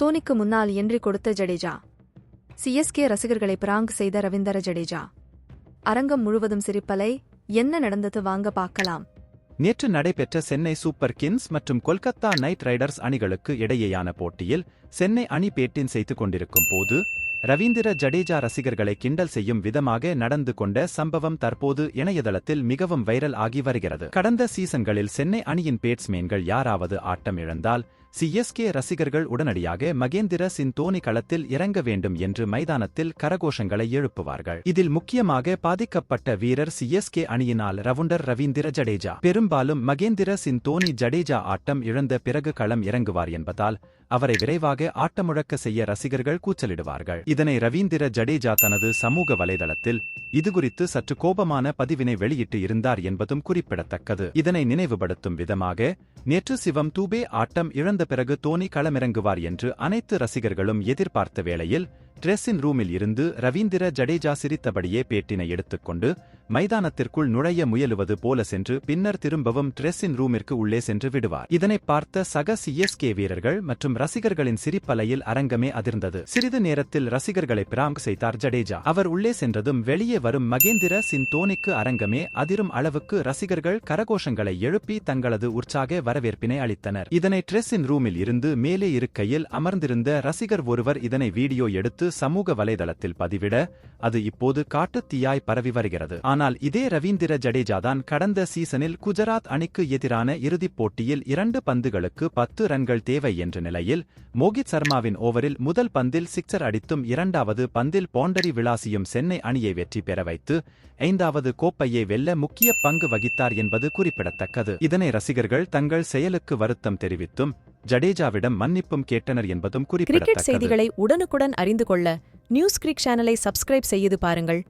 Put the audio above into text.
தோனிக்கு முன்னால் என்றி கொடுத்த ஜடேஜா. சிஎஸ்கே ரசிகர்களை பிராங்க் செய்த ரவீந்தர ஜடேஜா. அரங்கம் முழுவதும் சிரிப்பலை என்ன நடந்தது வாங்க பார்க்கலாம். நேற்று நடைபெற்ற சென்னை சூப்பர் கிங்ஸ் மற்றும் கொல்கத்தா நைட் ரைடர்ஸ் அணிகளுக்கு இடையேயான போட்டியில் சென்னை அணி பேட்டின் செய்து கொண்டிருக்கும் போது ரவீந்திர ஜடேஜா ரசிகர்களை கிண்டல் செய்யும் விதமாக நடந்து கொண்ட சம்பவம் தற்போது இணையதளத்தில் மிகவும் வைரல் ஆகி வருகிறது. கடந்த சீசன்களில் சென்னை அணியின் பேட்ஸ்மேன்கள் யாராவது ஆட்டம் இழந்தால் சிஎஸ்கே ரசிகர்கள் உடனடியாக மகேந்திர சிங் தோனி களத்தில் இறங்க வேண்டும் என்று மைதானத்தில் கரகோஷங்களை எழுப்புவார்கள். இதில் முக்கியமாக பாதிக்கப்பட்ட வீரர் சிஎஸ்கே அணியினால் ரவுண்டர் ரவீந்திர ஜடேஜா. பெரும்பாலும் மகேந்திர சிங் தோனி ஜடேஜா ஆட்டம் இழந்த பிறகு களம் இறங்குவார் என்பதால் அவரை விரைவாக ஆட்டமுழக்க செய்ய ரசிகர்கள் கூச்சலிடுவார்கள். இதனை ரவீந்திர ஜடேஜா தனது சமூக வலைதளத்தில் இதுகுறித்து சற்று கோபமான பதிவினை வெளியிட்டு இருந்தார் என்பதும் குறிப்பிடத்தக்கது. இதனை நினைவுபடுத்தும் விதமாக நேற்று சிவம் தூபே ஆட்டம் இழந்த பிறகு தோனி களமிறங்குவார் என்று அனைத்து ரசிகர்களும் எதிர்பார்த்த வேளையில் ட்ரெஸ்ஸின் ரூமில் இருந்து ரவீந்திர ஜடேஜா சிரித்தபடியே பேட்டினை எடுத்துக்கொண்டு மைதானத்திற்குள் நுழைய முயலுவது போல சென்று பின்னர் திரும்பவும் ட்ரெஸ்ஸின் ரூமிற்கு உள்ளே சென்று விடுவார். இதனை பார்த்த சக சிஎஸ்கே வீரர்கள் மற்றும் ரசிகர்களின் சிரிப்பலையில் அரங்கமே அதிர்ந்தது. சிறிது நேரத்தில் ரசிகர்களை பிராங்க் செய்தார் ஜடேஜா. அவர் உள்ளே சென்றதும் வெளியே வரும் மகேந்திர சிங் தோனிக்கு அரங்கமே அதிரும் அளவுக்கு ரசிகர்கள் கரகோஷங்களை எழுப்பி தங்களது உற்சாக வரவேற்பினை அளித்தனர். இதனை ட்ரெஸ்ஸின் ரூமில் இருந்து மேலே இருக்கையில் அமர்ந்திருந்த ரசிகர் ஒருவர் இதனை வீடியோ எடுத்து சமூக வலைதளத்தில் பதிவிட அது இப்போது காட்டுத்தீயாய் பரவி வருகிறது. ஆனால் இதே ரவீந்திர ஜடேஜாதான் கடந்த சீசனில் குஜராத் அணிக்கு எதிரான இறுதிப் போட்டியில் இரண்டு பந்துகளுக்கு பத்து ரன்கள் தேவை என்ற நிலையில் மோகித் சர்மாவின் ஓவரில் முதல் பந்தில் சிக்சர் அடித்தும் இரண்டாவது பந்தில் போண்டரி விளாசியும் சென்னை அணியை வெற்றி பெற வைத்து ஐந்தாவது கோப்பையை வெல்ல முக்கிய பங்கு வகித்தார் என்பது குறிப்பிடத்தக்கது. இதனை ரசிகர்கள் தங்கள் செயலுக்கு வருத்தம் தெரிவித்தும் ஜடேஜாவிடம் மன்னிப்பும் கேட்டனர் என்பதும் கிரிக்கெட் குறிப்பிடத்தக்கது. செய்திகளை உடனுக்குடன் அறிந்து கொள்ள நியூஸ் கிரிக் சேனலை சப்ஸ்கிரைப் செய்து பாருங்கள்.